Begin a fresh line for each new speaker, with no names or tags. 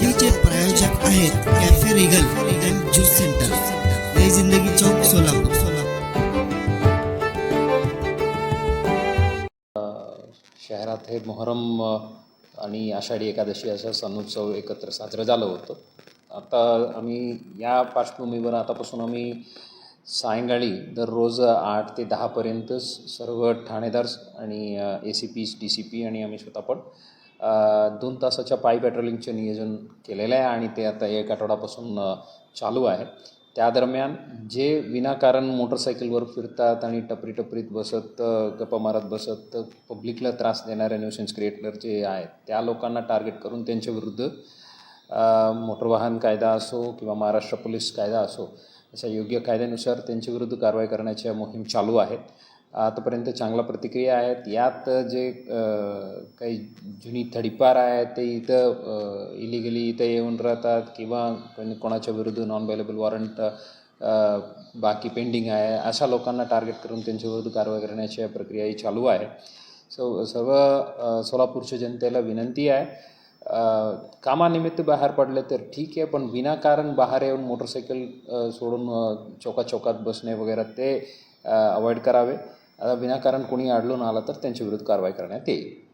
हे जे प्रायोजक आहेत cafe regal and juice centre हे जिंदगी चौक सोलापूर
शहरात हे मोहरम आणि आषाढी एकादशी असा सणोत्सव एकत्र साजरं झालं होतं. आता आम्ही या पार्श्वभूमीवर आतापासून आम्ही सायंकाळी दररोज आठ ते दहापर्यंत सर्व ठाणेदार आणि A C P D C P आणि आम्ही स्वतः पण दोन तासाच्या पायी पॅट्रोलिंगचे नियोजन केलेलं आहे आणि ते आता एक आठवड्यापासून चालू आहे. त्या दरम्यान जे विनाकारण मोटरसायकलवर फिरतात आणि टपरी टपरीत बसत गप्पा मारत बसत पब्लिकला त्रास देणाऱ्या न्यूसेन्स क्रिएटर जे आहेत त्या लोकांना टार्गेट करून त्यांच्या विरुद्ध मोटर वाहन कायदा असो किंवा महाराष्ट्र पोलीस कायदा असो अशा योग्य कायद्यानुसार त्यांच्या विरुद्ध कारवाई करण्याच्या मोहीम चालू आहेत आतापर्यंत चांगल्या प्रतिक्रिया आहेत. यात जे काही जुनी थडीपार आहेत ते इथं इलिगली इथं येऊन राहतात किंवा कोणाच्या विरुद्ध नॉन अवेलेबल वॉरंट बाकी पेंडिंग आहे अशा लोकांना टार्गेट करून त्यांच्याविरुद्ध कारवाई प्रक्रिया प्रक्रियाही चालू आहे. सो सर्व सोलापूरच्या जनतेला विनंती आहे. कामानिमित्त बाहेर पडले तर ठीक आहे पण विनाकारण बाहेर येऊन मोटरसायकल सोडून चौकात चौकात बसणे वगैरे ते अवॉइड करावे. आता विनाकारण कोणी आढळून आलं तर त्यांच्या विरुद्ध कारवाई करण्यात येईल.